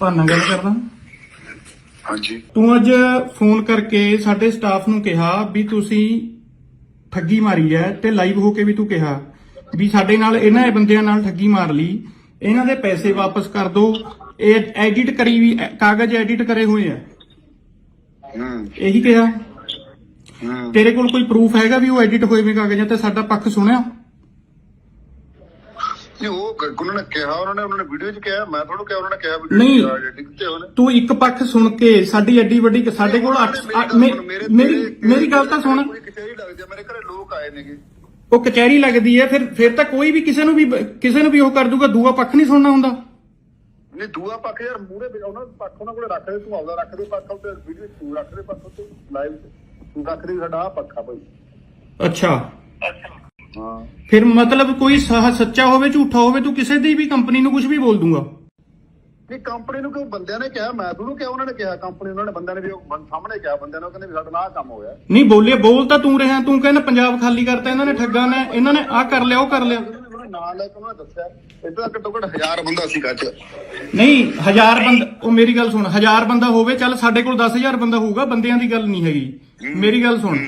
ਭਾਨਾ ਗੱਲ ਕਰਦਾ। ਹਾਂਜੀ। ਤੂੰ ਅੱਜ ਫੋਨ ਕਰਕੇ ਸਾਡੇ ਸਟਾਫ ਨੂੰ ਕਿਹਾ ਵੀ ਤੁਸੀਂ ਠੱਗੀ ਮਾਰੀ ਹੈ ਤੇ ਲਾਈਵ ਹੋ ਕੇ ਵੀ ਤੂੰ ਕਿਹਾ ਵੀ ਸਾਡੇ ਨਾਲ ਇਹਨਾਂ ਇਹ ਬੰਦਿਆਂ ਨਾਲ ਠੱਗੀ ਮਾਰ ਲਈ। ਇਹਨਾਂ ਦੇ ਪੈਸੇ ਵਾਪਸ ਕਰ ਦਿਓ ਇਹ ਐਡਿਟ ਕਰੀ ਵੀ ਕਾਗਜ਼ ਐਡਿਟ ਕਰੇ ਹੋਏ ਆ ਹੂੰ। ਇਹੀ ਕਿਹਾ। ਤੇਰੇ ਕੋਲ ਕੋਈ ਪ੍ਰੂਫ ਹੈਗਾ ਵੀ ਉਹ ਐਡਿਟ ਹੋਏ ਵੇ ਕਾਗਜ਼ਾਂ ਤੇ ਸਾਡਾ ਪੱਖ ਸੁਣਿਆ? ਨਹੀਂ ਉਹ ਉਹਨਾਂ ਨੇ ਕਿਹਾ ਉਹਨਾਂ ਨੇ ਉਹਨਾਂ ਨੇ ਵੀਡੀਓ 'ਚ ਕਿਹਾ ਮੈਂ ਤੁਹਾਨੂੰ ਕਿਹਾ ਉਹਨਾਂ ਨੇ ਕਿਹਾ ਨਹੀਂ। ਕਿਤੇ ਉਹਨੇ ਤੂੰ ਇੱਕ ਪੱਖ ਸੁਣ ਕੇ ਸਾਡੀ ਐਡੀ ਵੱਡੀ ਸਾਡੇ ਕੋਲ ਅੱਠ- ਅੱਠ- ਮੇ- ਮੇਰੀ ਮੇਰੀ ਗੱਲ ਤਾਂ ਸੁਣ। ਕੋਈ ਕਚਹਿਰੀ ਲੱਗਦੀ ਆ ਮੇਰੇ ਘਰੇ ਲੋਕ ਆਏ ਨੇਗੇ। ਉਹ ਕਚਹਿਰੀ ਲੱਗਦੀ ਹੈ ਫਿਰ ਫਿਰ ਤਾਂ ਕੋਈ ਵੀ ਕਿਸੇ ਨੂੰ ਵੀ ਕਿਸੇ ਨੂੰ ਵੀ ਉਹ ਕਰ ਦੂਗਾ ਦੂਆ ਪੱਖ ਨਹੀਂ ਸੁਣਨਾ ਹੁੰਦਾ। ਨਹੀਂ ਦੂਆ ਪੱਖ ਯਾਰ ਮੂਰੇ ਉਹਨਾਂ ਦਾ ਪੱਖ ਉਹਨਾਂ ਕੋਲੇ ਰੱਖ ਦੇ ਤੂੰ ਆਪਦਾ ਰੱਖ ਦੇ ਪੱਖ ਤੇ ਵੀਡੀਓ ਤੂੰ ਰੱਖ ਦੇ ਪੱਖ ਤੇ ਲਾਈਵ ਤੂੰ ਰੱਖ ਦੇ ਸਾਡਾ ਆਹ ਪੱਖਾ ਭਾਈ ਅੱਛਾ। ਹਾਂ ਫਿਰ ਮਤਲਬ ਕੋਈ ਸਹ ਸੱਚਾ ਹੋਵੇ ਝੂਠਾ ਹੋਵੇ ਤੂੰ ਕਿਸੇ ਦੀ ਵੀ ਕੰਪਨੀ ਨੂੰ ਕੁਝ ਵੀ ਬੋਲ ਦੂੰਗਾ। ਨਹੀਂ ਕੰਪਨੀ ਨੂੰ ਕਿਉਂ ਬੰਦਿਆਂ ਨੇ ਕਿਹਾ? ਮੈਂ ਤੁਹਾਨੂੰ ਕਿਹਾ ਉਹਨਾਂ ਨੇ ਕਿਹਾ ਕੰਪਨੀ ਉਹਨਾਂ ਨੇ ਬੰਦਿਆਂ ਨੇ ਵੀ ਉਹ ਬੰ- ਸਾਹਮਣੇ ਕਿਹਾ ਬੰਦਿਆਂ ਨੇ ਉਹ ਕਹਿੰਦੇ ਵੀ ਸਾਡਾ ਨਾਲ ਆਹ ਕੰਮ ਹੋਇਆ ਨਹੀਂ ਬੋਲੇ ਬੋਲ ਤਾਂ ਤੂੰ ਰਿਹਾ ਤੂੰ ਕਹਿੰਦਾ ਪੰਜਾਬ ਖਾਲੀ ਕਰਤਾ ਇਹਨਾਂ ਨੇ ਠੱਗਾਂ ਨੇ ਇਹਨਾਂ ਨੇ ਆਹ ਕਰ ਲਿਆ ਉਹ ਕਰ ਲਿਆ। ਉਹਨਾਂ ਨੇ ਨਾਂ ਲੈ ਕੇ ਉਹਨਾਂ ਨੇ ਦੱਸਿਆ ਇੱਥੇ ਤਾਂ ਘੱਟੋ ਘੱਟ ਬੰਦਾ ਸੀ ਕੱਚ। ਨਹੀਂ ਹਜ਼ਾਰ ਬੰਦਾ ਉਹ ਮੇਰੀ ਗੱਲ ਸੁਣ ਹਜ਼ਾਰ ਬੰਦਾ ਹੋਵੇ ਚੱਲ ਸਾਡੇ ਕੋਲ 10000 ਬੰਦਾ ਹੋਊਗਾ ਬੰਦਿਆਂ ਦੀ ਗੱਲ ਨਹੀਂ ਹੈਗੀ। ਮੇਰੀ ਗੱਲ ਸੁਣ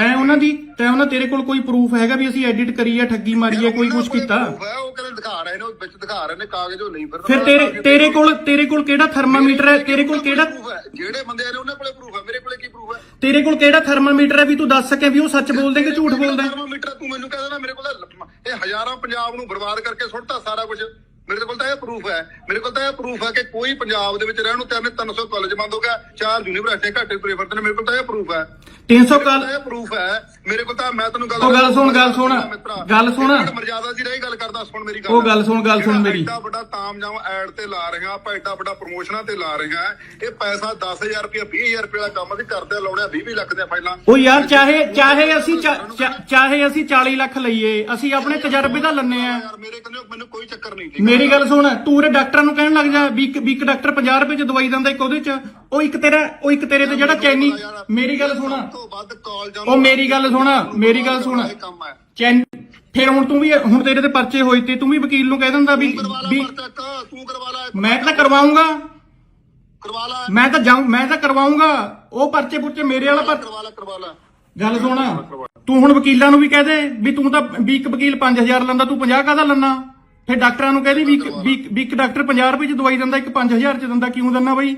ਤੈਂ ਉਹਨਾਂ ਦੀ ਤੈਂ ਉਹਨਾਂ ਤੇਰੇ ਕੋਲ ਕੋਈ ਪ੍ਰੂਫ ਹੈਗਾ ਵੀ ਅਸੀਂ ਐਡਿਟ ਕਰੀ ਆ ਠੱਗੀ ਮਾਰੀ ਆ ਕੋਈ ਕੁਝ ਕੀਤਾ? ਉਹ ਕਹਿੰਦੇ ਦਿਖਾ ਰਹੇ ਨੇ ਉਹ ਵਿੱਚ ਦਿਖਾ ਰਹੇ ਨੇ ਕਾਗਜ਼ ਉਹ ਨਹੀਂ ਫਿਰ ਫਿਰ ਤੇਰੇ ਤੇਰੇ ਕੋਲ ਤੇਰੇ ਕੋਲ ਕਿਹੜਾ ਥਰਮਾਮੀਟਰ ਹੈ? ਤੇਰੇ ਕੋਲ ਕਿਹੜਾ? ਜਿਹੜੇ ਬੰਦੇ ਨੇ ਉਹਨਾਂ ਕੋਲੇ ਪ੍ਰੂਫ ਹੈ ਮੇਰੇ ਕੋਲੇ ਕੀ ਪ੍ਰੂਫ ਹੈ? ਤੇਰੇ ਕੋਲ ਕਿਹੜਾ ਥਰਮਾਮੀਟਰ ਹੈ ਵੀ ਤੂੰ ਦੱਸ ਸਕੇ ਵੀ ਉਹ ਸੱਚ ਬੋਲਦੇ ਕਿ ਝੂਠ ਬੋਲਦਾ? ਥਰਮੋਮੀਟਰ ਤੂੰ ਮੈਨੂੰ ਕਹਿੰਦਾ ਨਾ ਮੇਰੇ ਕੋਲ ਇਹ ਹਜ਼ਾਰਾਂ ਪੰਜਾਬ ਨੂੰ ਬਰਬਾਦ ਕਰਕੇ ਸੁੱਟਤਾ ਸਾਰਾ ਕੁਝ ਮੇਰੇ ਕੋਲ ਤਾਂ ਇਹ ਪ੍ਰੂਫ ਹੈ। ਮੇਰੇ ਕੋਲ ਤਾਂ ਇਹ ਪ੍ਰੂਫ ਹੈ ਕਿ ਕੋਈ ਪੰਜਾਬ ਦੇ ਵਿੱਚ ਰਹਿਣ ਨੂੰ ਤਿੰਨ 300 ਕਾਲਜ ਬੰਦ ਹੋ ਗਿਆ ਚਾਰ ਯੂਨੀਵਰਸਿਟੀਆਂ ਘੱਟੇ ਤੁਰੇ ਫਿਰਦੇ ਨੇ। ਮੇਰੇ ਕੋਲ ਤਾਂ ਇਹ ਪ੍ਰੂਫ ਹੈ। 300 ਕਾਲ ਇਹ ਪ੍ਰੂਫ ਹੈ। ਮੇਰੇ ਕੋਲ ਤਾਂ ਮੈਂ ਤੈਨੂੰ ਗੱਲ ਉਹ ਗੱਲ ਸੁਣ, ਗੱਲ ਸੁਣ, ਗੱਲ ਸੁਣ। ਮਰਜ਼ਾਦਾ ਦੀ ਰਹੀ ਗੱਲ ਕਰਦਾ ਸੁਣ ਮੇਰੀ ਗੱਲ। ਉਹ ਗੱਲ ਸੁਣ, ਗੱਲ ਸੁਣ ਮੇਰੀ। ਐਡਾ ਵੱਡਾ ਤਾਮਜਾਮ ਐਡ ਤੇ ਲਾ ਰਹੇ ਆਪਾਂ ਐਡਾ ਵੱਡਾ ਪ੍ਰੋਮੋਸ਼ਨਾਂ ਤੇ ਲਾ ਰਹੇ ਇਹ ਪੈਸਾ 10000 ਰੁਪਏ 20000 ਰੁਪਏ ਦਾ ਕੰਮ ਅਸੀਂ ਕਰਦੇ ਲਾਉਣੇ 20 20 ਲੱਖ ਦੇ ਫਾਈਲਾਂ। ਉਹ ਯਾਰ ਚਾਹੇ ਚਾਹੇ ਅਸੀਂ ਚਾਹੇ ਅਸੀਂ 40 ਲੱਖ ਲਈਏ ਅਸੀਂ ਆਪਣੇ ਤਜਰਬੇ ਦਾ ਲੰਨੇ ਆ। ਯਾਰ ਮੇਰੇ ਕੰਨੇ ਮੈਨੂੰ ਕੋਈ ਚੱਕਰ ਨਹੀਂ ਠੀਕ ਮੇਰੀ ਗੱਲ ਸੁਣ ਤੂੰ ਉਰੇ ਡਾਕਟਰਾਂ ਨੂੰ ਕਹਿਣ ਲੱਗ ਜਾ ਵੀ ਇੱਕ ਵੀ ਇੱਕ ਡਾਕਟਰ 50 ਰੁਪਏ ਚ ਦਵਾਈ ਦਿੰਦਾ ਇੱਕ ਉਹਦੇ ਚ ਉਹ ਇੱਕ ਤੇਰਾ ਉਹ ਇੱਕ ਤੇਰੇ ਤੇ ਜਿਹੜਾ ਚੈਨੀ ਮੇਰੀ ਗੱਲ ਸੁਣ। ਤੋਂ ਵੱਧ ਉਹ ਮੇਰੀ ਗੱਲ ਸੁਣ ਮੇਰੀ ਗੱਲ ਸੁਣ। ਇਹ ਕੰਮ ਹੈ ਚੈਨ ਫਿਰ ਹੁਣ ਤੂੰ ਵੀ ਹੁਣ ਤੇਰੇ ਤੇ ਪਰਚੇ ਹੋਏ ਤੇ ਤੂੰ ਵੀ ਵਕੀਲ ਨੂੰ ਕਹਿ ਦਿੰਦਾ ਵੀ ਕਰਵਾ ਵੀ ਤੂੰ ਕਰਵਾ ਲੈ ਮੈਂ ਤਾਂ ਕਰਵਾਉਂਗਾ। ਕਰਵਾ ਲੈ। ਮੈਂ ਤਾਂ ਜਾਉਂ ਮੈਂ ਤਾਂ ਕਰਵਾਉਂਗਾ। ਉਹ ਪਰਚੇ ਪੁਰਚੇ ਮੇਰੇ ਵਾਲਾ ਪਰ ਕਰਵਾ ਲੈ ਕਰਵਾ ਲੈ। ਗੱਲ ਸੁਣ। ਤੂੰ ਹੁਣ ਵਕੀਲਾਂ ਨੂੰ ਵੀ ਕਹਿ ਦੇ ਵੀ ਤੂੰ ਤਾਂ ਵੀ ਇੱਕ ਵਕੀਲ 5000 ਲੈਂਦਾ ਤੂੰ 50 ਕਾਹਦਾ ਲੈਣਾ ਫਿਰ ਡਾਕਟਰਾਂ ਨੂੰ ਕਹਦੀ ਵੀ ਇੱਕ- ਵੀ ਇੱਕ- ਵੀ ਇੱਕ ਡਾਕਟਰ 50 ਰੁਪਏ ਚ ਦਵਾਈ ਦਿੰਦਾ ਇੱਕ 5000 ਚ ਦਿੰਦਾ ਕਿਉਂ ਦਿੰਦਾ ਬਈ?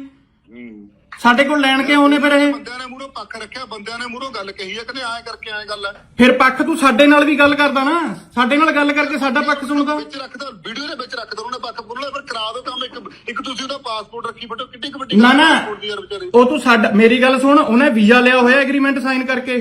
ਸਾਡੇ ਕੋਲ ਲੈਣ ਕੇ ਆਉਨੇ ਫਿਰ ਇਹ? ਬੰਦਿਆਂ ਨੇ ਮੂਹਰੋਂ ਪੱਖ ਰੱਖਿਆ ਬੰਦਿਆਂ ਨੇ ਮੂਹਰੋਂ ਗੱਲ ਕਹੀ ਹੈ ਕਹਿੰਦੇ ਐਂ ਕਰਕੇ ਐਂ ਗੱਲ ਹੈ ਫਿਰ ਪੱਖ ਤੂੰ ਸਾਡੇ ਨਾਲ ਵੀ ਗੱਲ ਕਰਦਾ ਨਾ। ਸਾਡੇ ਨਾਲ ਗੱਲ ਕਰਕੇ ਸਾਡਾ ਪੱਖ ਸੁਣਦਾ। ਵਿੱਚ ਰੱਖਦਾ ਵੀਡੀਓ ਦੇ ਵਿੱਚ ਰੱਖਦਾ ਉਹਨੇ ਪੱਖ ਬੋਲਣਾ ਫਿਰ ਕਰਾ ਦਿਓ ਕੰਮ ਇੱਕ ਇੱਕ ਤੁਸੀਂ ਉਹਦਾ ਪਾਸਪੋਰਟ ਰੱਖੀ ਬੈਠੋ ਕਿੱਡੀ ਕੁ ਵੱਡੀ ਨਾ ਨਾ। passport ਦੀ ਯਾਰ ਵਿਚਾਰੇ। ਉਹ ਤੂੰ ਸਾਡਾ ਮੇਰੀ ਗੱਲ ਸੁਣ ਉਹਨੇ ਵੀਜ਼ਾ ਲਿਆ ਹੋਇਆ ਐਗਰੀਮੈਂਟ ਸਾਈਨ ਕਰਕੇ।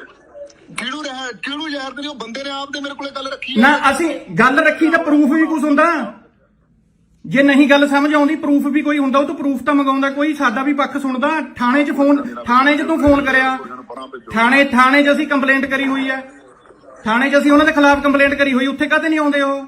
ਕਿਹਨੂੰ ਰਹਿ ਕਿਹਨੂੰ ਯਾਰ ਤੇ ਉਹ ਬੰਦੇ ਨੇ ਆਪ ਦੇ ਮੇਰੇ ਕੋਲੇ ਗੱਲ ਰੱਖੀ ਹੈ ਨਾ ਅਸੀਂ ਗੱਲ ਰੱਖੀ ਤਾਂ ਪ੍ਰੂਫ ਵੀ ਕੁਝ ਹੁੰਦਾ। ਜੇ ਨਹੀਂ ਗੱਲ ਸਮਝ ਆਉਂਦੀ ਪ੍ਰੂਫ ਵੀ ਕੋਈ ਹੁੰਦਾ ਉਹ ਤੋਂ ਪ੍ਰੂਫ ਤਾਂ ਮੰਗਾਉਂਦਾ ਕੋਈ। ਸਾਡਾ ਵੀ ਪੱਖ ਸੁਣਦਾ। ਥਾਣੇ 'ਚ ਫੋਨ ਥਾਣੇ 'ਚ ਤੂੰ ਫੋਨ ਕਰਿਆ। ਥਾਣੇ ਥਾਣੇ 'ਚ ਅਸੀਂ ਕੰਪਲੇਂਟ ਕਰੀ ਹੋਈ ਹੈ ਥਾਣੇ 'ਚ ਅਸੀਂ ਉਹਨਾਂ ਦੇ ਖਿਲਾਫ ਕੰਪਲੇਂਟ ਕਰੀ ਹੋਈ। ਉੱਥੇ ਕਾਹਤੇ ਨਹੀਂ ਆਉਂਦੇ ਉਹ?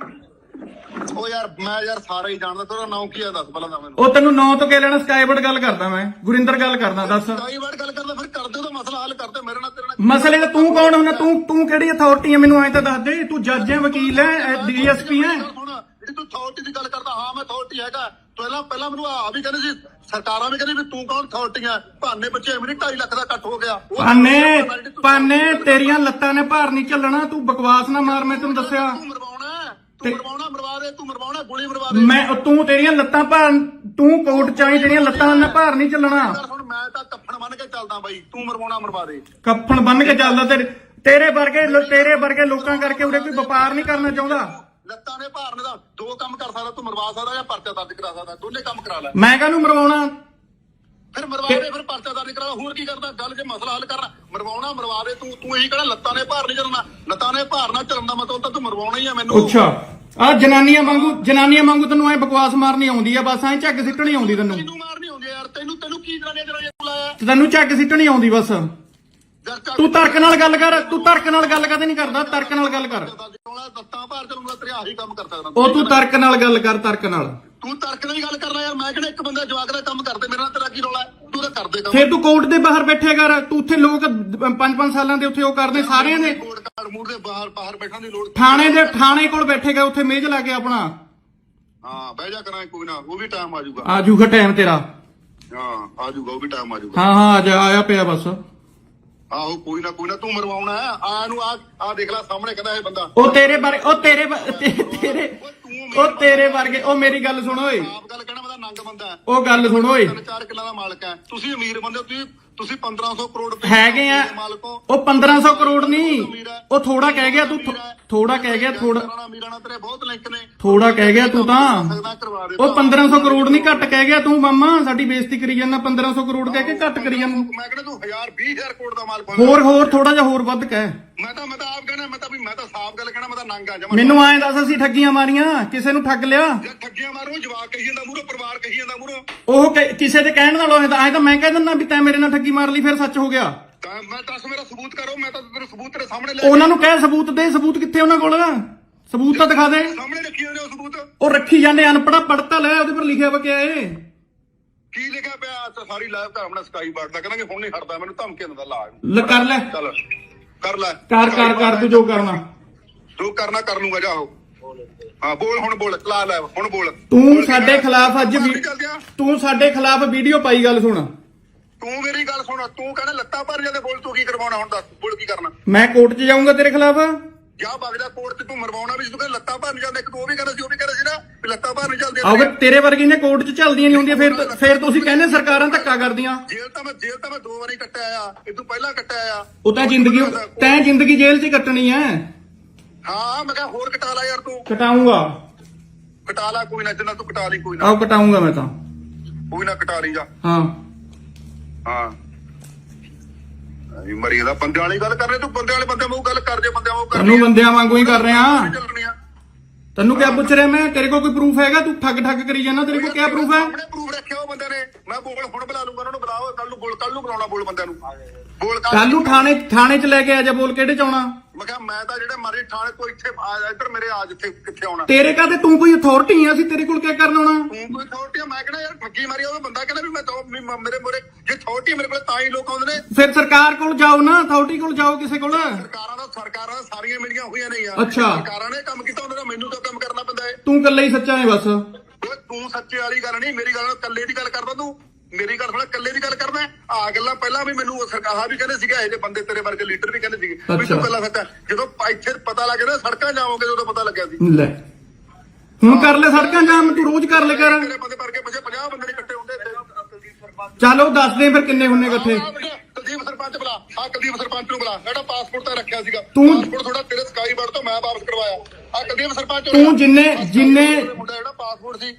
ਉਹ ਯਾਰ ਮੈਂ ਯਾਰ ਸਾਰਾ ਹੀ ਜਾਣਦਾ ਤੇਰਾ ਨਾਮ ਕੀ ਹੈ ਦੱਸ ਪਹਿਲਾਂ ਤਾਂ ਮੈਨੂੰ। ਉਹ ਤੈਨੂੰ ਨੌ ਤੋਂ ਕਹਿ ਲੈਣਾ ਸਕਾਈਵਰਡ ਗੱਲ ਕਰਦਾ ਮੈਂ। ਗੁਰਿੰਦਰ ਗੱਲ ਕਰਦਾ ਦੱਸ। ਕਈ ਵਾਰ ਗੱਲ ਕਰਦਾ ਫਿਰ ਕਰਦੇ ਉਹਦਾ ਮਸਲਾ ਹੱਲ ਕਰਦੇ ਮੇਰੇ ਨਾਲ ਤੇਰੇ ਨਾਲ ਮਸਲੇ ਦਾ ਤੂੰ ਕੌਣ ਹੁੰਦਾ? ਤੂੰ ਤੂੰ ਕਿਹੜੀ ਅਥਾਰਟੀ ਹੈ ਮੈਨੂੰ ਐਂ ਤਾਂ ਦੱਸ ਦੇ। ਤੂੰ ਜੱਜ ਹੈ ਵਕੀਲ ਹੈ ਡੀਐਸਪੀ ਹੈ ਜਿਹੜੀ ਤੂੰ ਅਥਾਰਟੀ ਦੀ ਗੱਲ ਕਰਦਾ ਹਾਂ ਮੈਂ ਅਥਾਰਟੀ ਹੈਗਾ। ਪਹਿਲਾਂ ਪਹਿਲਾਂ ਮੈਨੂੰ ਆ ਵੀ ਕਹਿੰਦੇ ਸੀ ਸਰਕਾਰਾਂ ਵੀ ਕਹਿੰਦੀ ਵੀ ਤੂੰ ਕੌਣ ਅਥਾਰਟੀ ਹੈ ਭਾਨੇ ਬੱਚੇ ਮੇਰੀ 2.5 ਲੱਖ ਦਾ ਇਕੱਠ ਹੋ ਗਿਆ। ਉਹ ਤੂੰ- ਪਾਨੇ ਤੇਰੀਆਂ ਲੱਤਾਂ ਨੇ ਭਾਰ ਨਹੀਂ ਚੱਲਣਾ। ਤੂੰ ਬਕਵਾਸ ਨਾ ਮਾਰ ਮੈਂ ਤੈਨੂੰ ਦੱਸਿਆ। ਤੂੰ ਮਰਵਾਉਣਾ ਹੈ, ਤੂੰ ਤੇ- ਮਰਵਾਉਣਾ ਮਰਵਾ ਦੇ ਤੂੰ ਮਰਵਾਉਣਾ ਗੋਲੀ ਮਰਵਾ ਦੇ। ਮੈਂ ਤੂੰ ਤੇਰੀਆਂ ਲੱਤਾਂ ਭਾਰ ਤੂੰ ਕੋਟ ਚਾਈ ਤੇਰੀਆਂ ਲੱਤਾਂ ਨਾਲ ਭਾਰ ਨਹੀਂ ਚੱਲਣਾ ਯਾਰ ਹੁਣ ਮੈਂ ਤਾਂ ਕੱਫਣ ਮੰਨ ਕੇ ਚੱਲਦਾ ਬਾਈ ਤੂੰ ਮਰਵਾਉਣਾ ਮਰਵਾ ਦੇ। ਕੱਫਣ ਬੰਨ ਕੇ ਚੱਲਦਾ ਤੇਰੇ ਤੇਰੇ ਵਰਗੇ ਲੋ- ਤੇਰੇ ਵਰਗੇ ਲੋਕਾਂ ਕਰਕੇ ਉਰੇ ਕੋਈ ਵਪਾਰ ਨਹੀਂ ਕਰਨਾ ਚਾਹੁੰਦਾ। ਲੱਤਾਂ ਨੇ ਭਾਰਨੇ ਦਾ ਦੋ ਕੰਮ ਕਰ ਸਕਦਾ ਤੂੰ ਮਰਵਾ ਸਕਦਾ ਜਾਂ ਪਰਚਾ ਦਰਜ ਕਰਾ ਸਕਦਾ ਦੋਨੇ ਕੰਮ ਕਰਾ ਲੈ। ਮੈਂ ਕਾਹਨੂੰ ਮਰਵਾਉਣਾ? ਫਿਰ ਮਰਵਾ ਦੇ ਫਿਰ ਪਰਚਾ ਦਰਜ ਕਰਾ ਹੋਰ ਕੀ ਕਰਦਾ? ਗੱਲ ਜੇ ਮਸਲਾ ਹੱਲ ਕਰਨਾ ਮਰਵਾਉਣਾ ਮਰਵਾ ਦੇ ਤੂੰ ਤੂੰ ਇਹੀ ਕਹਿਣਾ ਲੱਤਾਂ ਨੇ ਭਾਰ ਨਹੀਂ ਚੱਲਣਾ। ਲੱਤਾਂ ਨੇ ਭਾਰ ਨਾ ਚੱਲਣ ਦਾ ਮਤਲਬ ਤਾਂ ਤੂੰ ਮਰਵਾਉਣਾ ਹੀ ਆ ਮੈਨੂੰ। ਅੱਛਾ ਆ ਜਨਾਨੀਆਂ ਵਾਂਗੂ ਜਨਾਨੀਆਂ ਵਾਂਗੂ ਤੈਨੂੰ ਐ ਬਕਵਾਸ ਮਾਰਨੀ ਆਉਂਦੀ ਆ ਬਸ ਐ ਝੱਗ ਸਿੱਟਣੀ ਆਉਂਦੀ ਤੈਨੂੰ। ਯਾਰ ਤੈਨੂੰ ਤੈਨੂੰ ਕੀ ਜਨਾਨੀਆਂ ਜਨਾਨੀਆਂ ਬੁਲਾਇਆ? ਤੈਨੂੰ ਝੱਗ ਸਿੱਟਣੀ ਆਉਂਦੀ ਬਸ। ਤੂੰ ਤਰਕ ਨਾਲ ਗੱਲ ਕਰ ਤੂੰ ਤਰਕ ਨਾਲ ਗੱਲ ਕਦੇ ਨਹੀਂ ਕਰਦਾ ਤਰਕ ਨਾਲ ਗੱਲ ਕਰ। ਲੱਤਾਂ ਭਾਰ ਚੱਲੂਗਾ ਤੇਰੇ ਆਹੀ ਕੰਮ ਕਰ ਸਕਦਾ ਉਹ ਤੂੰ ਤਰਕ ਨਾਲ ਗੱਲ ਕਰ ਤਰਕ ਨਾਲ। ਤੂੰ ਤਰਕ ਨਾਲ ਗੱਲ ਕਰਨਾ ਯਾਰ ਮੈਂ ਕਹਿੰਦਾ ਇੱਕ ਬੰਦਾ ਜਵਾਕ ਦਾ ਕੰਮ ਕਰਦੇ ਮੇਰੇ ਨਾਲ ਤੇਰਾ ਕੀ ਰੌਲਾ? ਤੂੰ ਤਾਂ ਕਰਦੇ ਕੰਮ। ਫੇਰ ਤੂੰ ਕੋਰਟ ਦੇ ਬਾਹਰ ਬੈਠੇ ਕਰ ਤੂੰ ਉੱਥੇ ਲੋਕ 5-5 ਸਾਲਾਂ ਦੇ ਉੱਥੇ ਉਹ ਕਰਦੇ ਸਾਰਿਆਂ ਦੇ। ਕੋਰਟ ਕਾਰਡ ਮੂਰ ਦੇ ਬਾਹਰ ਬਾਹਰ ਬੈਠਣ ਦੀ ਲੋੜ ਥਾਣੇ ਦੇ ਥਾਣੇ ਕੋਲ ਬੈਠੇ ਗਏ ਉੱਥੇ ਮੇਜ਼ ਲਾ ਕੇ ਆਪਣਾ। ਹਾਂ ਬਹਿ ਜਾ ਕਰਾਂ ਕੋਈ ਨਾ ਉਹ ਵੀ ਟਾਈਮ ਆ ਜਾਊਗਾ। ਆ ਜੂਗਾ ਟਾਈਮ ਤੇਰਾ। ਹਾਂ ਆ ਜਾਊਗਾ ਉਹ ਵੀ ਟਾਈਮ ਆ ਜਾਊਗਾ ਹਾਂ ਹਾਂ ਆ ਜਾ ਆਇਆ ਪਿਆ ਬਸ। ਆਹੋ ਕੋਈ ਨਾ ਕੋਈ ਨਾ ਤੂੰ ਮਰਵਾਉਣਾ ਹੈ। ਆ ਨੂੰ ਆ ਆ ਦੇਖ ਲੈ ਸਾਹਮਣੇ ਕਹਿੰਦਾ ਇਹ ਬੰਦਾ। ਉਹ ਤੇਰੇ ਬਾਰੇ ਉਹ ਤੇਰੇ ਤੇ- ਤੇਰੇ ਉਹ ਤੇਰੇ ਵਰਗੇ ਉਹ ਮੇਰੀ ਗੱਲ ਸੁਣ ਓਏ। ਆਪ ਗੱਲ ਕਹਿਣਾ ਤਾਂ ਨੰਗ ਬੰਦਾ ਹੈ। ਉਹ ਗੱਲ ਸੁਣ ਓਏ। ਤਿੰਨ ਚਾਰ ਕਿੱਲਾ ਦਾ ਮਾਲਕ ਹੈ। ਤੁਸੀਂ ਅਮੀਰ ਬੰਦੇ ਹੋ, ਤੁਸੀਂ ਤੁਸੀਂ 1500 ਕਰੋੜ ਰੁਪਏ ਹੈਗੇ ਆ। ਉਹ 1500 ਕਰੋੜ ਨਹੀਂ। ਉਹ ਥੋੜਾ ਕਹਿ ਗਿਆ ਤੂੰ ਥੋੜਾ ਕਹਿ ਗਿਆ ਥੋੜਾ ਤੇਰੇ ਬਹੁਤ ਲਿੰਕ ਨੇ। ਥੋੜਾ ਕਹਿ ਗਿਆ ਤੂੰ ਤਾਂ। ਉਹ 1500 ਕਰੋੜ ਨਹੀਂ ਘੱਟ ਕਹਿ ਗਿਆ ਤੂੰ ਮਾਮਾ। ਸਾਡੀ ਬੇਇੱਜ਼ਤੀ ਕਰੀ ਜਾਂਦਾ 1500 ਕਰੋੜ ਕਹਿ ਕੇ ਘੱਟ ਕਰੀ ਜਾਂਦਾ। ਮੈਂ ਕਹਿੰਦਾ ਤੂੰ 1000 20000 ਕਰੋੜ ਦਾ ਮਾਲਕ ਹੋਰ ਹੋਰ ਥੋੜਾ ਜਿਹਾ ਹੋਰ ਵੱਧ ਕਹਿ। ਮੈਂ ਤਾਂ ਮੈਂ ਤਾਂ ਆਪ ਕਹਿਣਾ ਮੈਂ ਤਾਂ ਵੀ ਮੈਂ ਤਾਂ ਸਾਫ਼ ਗੱਲ ਕਹਿਣਾ ਮੈਂ ਤਾਂ ਨੰਗ ਆ ਜਮਾ ਮੈਨੂੰ ਐਂ ਦੱਸ ਅਸੀਂ ਠੱਗੀਆਂ ਮਾਰੀਆਂ ਕਿਸੇ ਨੂੰ ਠੱਗ ਲਿਆ? ਜੇ ਠੱਗੀਆਂ ਮਾਰੋ ਜਵਾਕ ਕਹੀ ਜਾਂਦਾ ਮੂਰੋ ਪਰਿਵਾਰ ਕਹੀ ਜਾਂਦਾ ਮੂਰੋ ਉਹ ਕਿ- ਕਿਸੇ ਦੇ ਕਹਿਣ ਨਾਲੋਂ ਐਂ ਤਾਂ ਐਂ ਤਾਂ ਮੈਂ ਕਹਿ ਦਿੰਦਾ ਵੀ ਤੈਂ ਮੇਰੇ ਨਾਲ ਠੱਗੀ ਮਾਰ ਲਈ ਫਿਰ ਸੱਚ ਹੋ ਗਿਆ। ਤਾਂ ਮੈਂ ਦੱਸ ਮੇਰਾ ਸਬੂਤ ਕਰੋ ਮੈਂ ਤਾਂ ਤੇਰੇ ਸਬੂਤ ਤੇਰੇ ਸਾਹਮਣੇ ਲੈ ਉਹਨਾਂ ਨੂੰ ਕਹਿ ਸਬੂਤ ਦੇ ਸਬੂਤ ਕਿੱਥੇ ਉਹਨਾਂ ਕੋਲ? ਸਬੂਤ ਤਾਂ ਦਿਖਾ ਦੇ। ਸਾਹਮਣੇ ਰੱਖੀ ਜਾਂਦੇ ਹੋ ਸਬੂਤ। ਉਹ ਰੱਖੀ ਜਾਂਦੇ ਅਨਪੜਾ ਪੜਤਾ ਲੈ ਉਹਦੇ ਪਰ ਲਿਖਿਆ ਵਾ ਏ ਕੀ ਲਿਖਿਆ ਪਿਆ? ਤਾਂ ਸਾਰੀ ਲਾਈਵ ਘਰ ਆਪਣਾ ਸਕਾਈ ਬਾੜਦਾ ਕਹਿੰਦਾ ਕਿ ਹੁਣ ਨਹੀਂ ਹਟਦਾ ਮੈਨੂੰ ਧਮਕੀ ਦਿੰਦਾ ਲਾ ਲੈ ਕਰ ਲੈ। ਚੱਲ। ਕਰ ਲੈ। ਕਰ ਕਰ ਕਰ ਤੂੰ ਜੋ ਕਰਨਾ। ਜੋ ਕਰਨਾ ਕਰ ਲੂੰਗਾ ਜਾਓ ਹਾਂ ਬੋਲ ਹੁਣ ਬੋਲ ਕਲਾ ਲੈ ਹੁਣ ਬੋਲ। ਤੂੰ ਸਾਡੇ ਖਿਲਾਫ ਅੱਜ ਵੀ ਤੂੰ ਸਾਡੇ ਖਿਲਾਫ ਵੀਡੀਓ ਪਾਈ ਗੱਲ ਸੁਣ। ਤੂੰ ਮੇਰੀ ਗੱਲ ਸੁਣ ਤੂੰ ਕਹਿੰਦਾ ਲੱਤਾਂ ਭਰ ਜਾਂਦੇ ਬੋਲ ਤੂੰ ਕੀ ਕਰਵਾਉਣਾ ਹੁਣ ਦੱਸ ਬੋਲ ਕੀ ਕਰਨਾ? ਮੈਂ ਕੋਰਟ 'ਚ ਜਾਊਂਗਾ ਤੇਰੇ ਖਿਲਾਫ? ਜਾ ਬਗਦਾ ਕੋਰਟ ਤੇ ਤੂੰ ਮਰਵਾਉਣਾ ਵੀ ਤੂੰ ਕਹਿੰਦਾ ਲੱਤਾਂ ਭਰ ਜਾਂਦੇ ਇੱਕ ਤੂੰ ਉਹ ਵੀ ਕਹਿੰਦਾ ਸੀ ਉਹ ਵੀ ਵੀ ਲੱਤਾਂ ਭਰ ਨਹੀਂ ਚੱਲਦੀਆਂ ਆਵੇ ਤੇਰੇ ਵਰਗੀ ਨੇ ਕੋਰਟ 'ਚ ਚੱਲਦੀਆਂ ਨਹੀਂ ਹੁੰਦੀਆਂ ਫਿਰ ਫਿਰ ਤੁਸੀਂ ਕਹਿੰਦੇ ਸਰਕਾਰਾਂ ਧੱਕਾ ਕਰਦੀਆਂ। ਜੇਲ੍ਹ ਤਾਂ ਮੈਂ ਜੇਲ੍ਹ ਤਾਂ ਮੈਂ ਦੋ ਵਾਰੀ ਕੱਟਿਆ ਆ। ਇਹ ਤੋਂ ਪਹਿਲਾਂ ਕੱਟਿਆ ਆ। ਉਹ ਤਾਂ ਜ਼ਿੰਦਗੀ ਤੈਂ ਜ਼ਿੰਦਗੀ ਜੇਲ੍ਹ 'ਚ ਹੀ ਕੱਟਣੀ ਐ। ਹਾਂ ਮੈਂ ਕਿਹਾ ਹੋਰ ਕਟਾ ਲੈ ਯਾਰ ਤੂੰ। ਕਟਾਊਂਗਾ ਕਟਾ ਲੈ ਕੋਈ ਨਾ ਜਿੰਨਾ ਤੂੰ ਕਟਾ ਲਈ ਕੋਈ ਨਾ। ਆਹ ਕਟਾਊਂਗਾ ਮੈਂ ਤਾਂ। ਕੋਈ ਨਾ ਕਟਾ ਲਈ ਜਾ ਹਾਂ। ਹਾਂ। ਇਹ ਮਰੀ ਦਾ ਬੰਦੇ ਵਾਲੀ ਗੱਲ ਕਰ ਰਹੇ ਤੂੰ ਬੰਦੇ ਵਾਲੇ ਬੰਦੇ ਵਾਂਗੂ ਗੱਲ ਕਰ ਜੇ ਬੰਦੇ ਵਾਂਗੂ ਕਰ ਤੈਨੂੰ ਬੰਦਿਆਂ ਵਾਂਗੂ ਹੀ ਕਰ ਰਿਹਾ ਚੱਲਣੀ ਆ? ਤੈਨੂੰ ਕਿਆ ਪੁੱਛ ਰਿਹਾ ਮੈਂ? ਤੇਰੇ ਕੋਲ ਕੋਈ ਪ੍ਰੂਫ ਹੈਗਾ? ਤੂੰ ਠੱਗ ਠੱਗ ਕਰੀ ਜਾਂਦਾ ਤੇਰੇ ਕੋਲ ਕਿਆ ਪ੍ਰੂਫ ਹੈ? ਸਾਹਮਣੇ ਪ੍ਰੂਫ ਰੱਖਿਆ ਉਹ ਬੰਦੇ ਨੇ। ਮੈਂ ਬੋਲ ਹੁਣ ਬੁਲਾ ਲੂੰਗਾ ਉਹਨਾਂ ਨੂੰ ਬੁਲਾਓ ਕੱਲ ਨੂੰ ਬੋਲ ਕੱਲ ਨੂੰ ਬੁਲਾਉਣਾ ਬੋਲ ਬੰਦਿਆਂ ਨੂੰ। ਬੋਲ ਕੱਲ ਨੂੰ ਥਾਣੇ ਥਾਣੇ 'ਚ ਲੈ ਕੇ ਆ ਜਾ ਬੋਲ ਕਿਹੜੇ 'ਚ ਆਉਣਾ? ਮੈਂ ਕਿਹਾ ਮੈਂ ਤਾਂ ਜਿਹੜੇ ਮਰੇ ਠਾਣੇ ਕੋਈ ਇੱਥੇ ਆ ਇੱਧਰ ਮੇਰੇ ਆ ਜਿੱਥੇ ਕਿੱਥੇ ਆਉਣਾ। ਤੇਰੇ ਕਾਤੇ ਤੂੰ ਕੋਈ ਅਥਾਰਟੀ ਆ? ਅਸੀਂ ਤੇਰੇ ਕੋਲ ਕਿਆ ਕਰਨ ਆਉਣਾ? ਤੂੰ ਕੋਈ ਅਥਾਰਟੀ ਮੈਂ ਕਹਿੰਦਾ ਯਾਰ ਠੱਗੀ ਮਾਰੀ ਉਹ ਬੰਦਾ ਕਹਿੰਦਾ ਵੀ ਮੈਂ ਤਾਂ ਮੇਰੇ ਮੋਰੇ ਜੇ ਅਥਾਰਟੀ ਮੇਰੇ ਕੋਲ ਤਾਂ ਹੀ ਲੋਕ ਆਉਂਦੇ ਨੇ। ਫਿਰ ਸਰਕਾਰ ਕੋਲ ਜਾਓ ਨਾ ਅਥਾਰਟੀ ਕੋਲ ਜਾਓ ਕਿਸੇ ਕੋਲ। ਦਾ ਸਾਰੀਆਂ ਮਿਲੀਆਂ ਹੋਈਆਂ ਨੇ ਯਾਰ। ਅੱਛਾ। ਸਰਕਾਰਾਂ ਨੇ ਕੰਮ ਕੀਤਾ ਉਹਨਾਂ ਦਾ ਮੈਨੂੰ ਤਾਂ ਕੰਮ ਕਰਨਾ ਪੈਂਦਾ ਹੈ ਤੂੰ ਇਕੱਲਾ ਹੀ ਸੱਚਾ ਹੈ ਬਸ। ਓਏ ਤੂੰ ਸੱਚੇ ਵਾਲੀ ਗੱਲ ਨਹੀਂ ਮੇਰੀ ਗੱਲ ਕੱਲੇ ਦੀ ਗੱਲ ਕਰਦਾ ਤੂੰ। ਮੇਰੀ ਗੱਲ ਸੁਣ ਕੱਲੇ ਦੀ ਗੱਲ ਕਰਦਾ ਆ ਗੱਲਾਂ ਪਹਿਲਾਂ ਵੀ ਮੈਨੂੰ ਸਰਕਾਰਾਂ ਵੀ ਕਹਿੰਦੇ ਸੀਗੇ ਇਹ ਬੰਦੇ ਤੇਰੇ ਵਰਗੇ ਲੀਡਰ ਵੀ ਕਹਿੰਦੇ ਸੀਗੇ। ਵੀ ਅੱਛਾ। ਤੂੰ ਕੱਲਾ ਸੱਚਾ ਜਦੋਂ ਪ- ਇੱਥੇ ਪਤਾ ਲੱਗ ਗਿਆ ਨਾ ਸੜਕਾਂ ਜਾਓਗੇ ਉਦੋਂ ਪਤਾ ਲੱਗਿਆ ਸੀ। ਲੈ। ਹੁਣ ਕਰ ਲੈ ਸੜਕਾਂ ਜਾਮ ਤੂੰ ਰੋਜ਼ ਕਰ ਲੈ ਕਰ। ਤੇਰੇ ਬੰਦੇ ਵਰਗੇ ਪਿੱਛੇ 50 ਬੰਦੇ ਨਹੀਂ ਇਕੱਠੇ ਹੁੰਦੇ ਚੱਲ ਦੱਸ ਦੇ ਫਿਰ ਕਿੰਨੇ ਹੁੰਨੇ ਇਕੱਠੇ। ਆਹ ਸਰਪੰਚ ਬੁਲਾ ਆ ਕੁਲਦੀਪ ਸਰਪੰਚ ਨੂੰ ਬੁਲਾ। ਇਹਦਾ ਪਾਸਪੋਰਟ ਤਾਂ ਰੱਖਿਆ ਸੀਗਾ। ਤੂੰ- ਪਾਸਪੋਰਟ ਥੋੜਾ ਤੇਰੇ ਸਕਾਈ ਬਰਡ ਤੋਂ ਮੈਂ ਵਾਪਸ ਕਰਵਾਇਆ। ਆ ਕੁਲਦੀਪ ਸਰਪੰਚ ਤੂੰ ਜਿੰਨੇ- ਜਿੰਨੇ- ਮੁੰਡਾ ਜਿਹੜਾ ਪਾਸਪੋਰਟ ਸੀ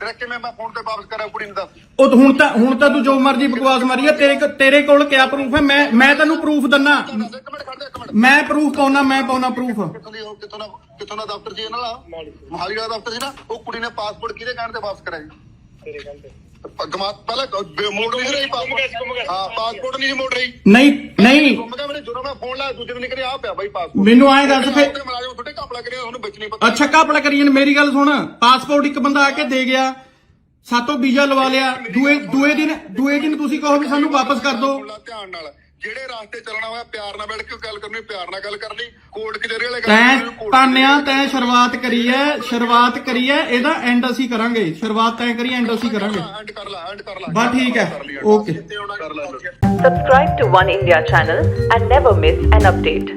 ਤੇਰਾ ਕਿਵੇਂ ਮੈਂ ਫੋਨ ਤੇ ਵਾਪਸ ਕਰਾਂ ਕੁੜੀ ਨੂੰ ਦੱਸ। ਉਹ ਤਾਂ ਹੁਣ ਤਾਂ ਹੁਣ ਤਾਂ ਤੂੰ ਜੋ ਮਰਜ਼ੀ ਬਕਵਾਸ ਮਾਰੀ ਆ ਤੇਰੇ ਕੋ- ਤੇਰੇ ਕੋਲ ਕਿਆ ਪ੍ਰੂਫ ਹੈ? ਮੈਂ ਮੈਂ ਤੈਨੂੰ ਪ੍ਰੂਫ ਦੰਨਾ। ਦੱਸ, ਇੱਕ ਮਿੰਟ ਖੜ ਜਾ ਇੱਕ ਮਿੰਟ। ਮੈਂ ਪ੍ਰੂਫ ਪਾਉਣਾ ਮੈਂ ਪਾਉਣਾ ਪ੍ਰੂਫ ਕਿੱਥੋਂ ਦੀ ਉਹ ਕਿੱਥੋਂ ਦਾ ਕਿੱਥੋਂ ਦਾ ਦਫ਼ਤਰ ਸੀ ਇਹਨਾਂ ਦਾ? ਮਹਾਲੀ ਦਾ ਦਫ਼ਤਰ ਸੀ ਨਾ? ਉਹ ਕੁੜੀ ਨੇ ਪਾਸਪੋਰਟ ਕਿਹਦੇ ਕਹਿਣ ਤੇ ਵਾਪਸ ਕਰਾਇਆ ਜੀ? ਗਮਾ ਪਹਿਲਾਂ ਮੋੜ ਨਹੀਂ ਰਹੀ ਪਾਸਪੋਰਟ ਹਾਂ ਪਾਸਪੋਰਟ ਨਹੀਂ ਸੀ ਮੋੜ ਰਹੀ। ਨਹੀਂ ਨਹੀਂ। ਗੁੰਮ ਗਿਆ ਮੇਰੇ ਜਦੋਂ ਮੈਂ ਫੋਨ ਲਾਇਆ ਦੂਜੇ ਦਿਨ ਨਿਕਲਿਆ ਆ ਪਿਆ ਬਾਈ ਪਾਸਪੋਰਟ ਮੈਨੂੰ ਐਂ ਦੱਸ ਮਲਾਜਮ ਤੁਹਾਡੇ ਕਾਪਲਾ ਕਰਿਆ ਤੁਹਾਨੂੰ ਵਿੱਚ ਨਹੀਂ ਪਤਾ। ਅੱਛਾ ਕਾਪੜਾ ਕਰੀ ਜਾਂਦੇ ਮੇਰੀ ਗੱਲ ਸੁਣ। ਪਾਸਪੋਰਟ ਇੱਕ ਬੰਦਾ ਆ ਕੇ ਦੇ ਗਿਆ ਸਾਤੋਂ ਵੀਜ਼ਾ ਲਵਾ ਲਿਆ ਦੂਏ ਦੂਏ ਦਿਨ ਦੂਏ ਦਿਨ ਤੁਸੀਂ ਕਹੋ ਵੀ ਸਾਨੂੰ ਵਾਪਸ ਕਰ ਦਿਓ ਧਿਆਨ ਨਾਲ। ਜਿਹੜੇ ਰਾਸਤੇ ਚੱਲਣਾ ਹੋਇਆ ਪਿਆਰ ਨਾਲ ਬੈਠ ਕੇ ਗੱਲ ਕਰਨੀ ਪਿਆਰ ਨਾਲ ਗੱਲ ਕਰਨੀ ਕੋਰਟ ਕਚਹਿਰੀ ਵਾਲੇ ਗੱਲ ਤੈਂ ਤਾਨਿਆ ਤੈਂ ਸ਼ੁਰੂਆਤ ਕਰੀ ਐ ਸ਼ੁਰੂਆਤ ਕਰੀ ਐ ਇਹਦਾ ਐਂਡ ਅਸੀਂ ਕਰਾਂਗੇ। ਸ਼ੁਰੂਆਤ ਤੈਂ ਕਰੀ ਐਂਡ ਅਸੀਂ ਕਰਾਂਗੇ। ਐਂਡ ਕਰ ਲਾ ਐਂਡ ਕਰ ਲਾ ਬਸ ਠੀਕ ਹੈ। ਓਕੇ ਕਰ ਲੈ। Subscribe to One India channel and never miss an update.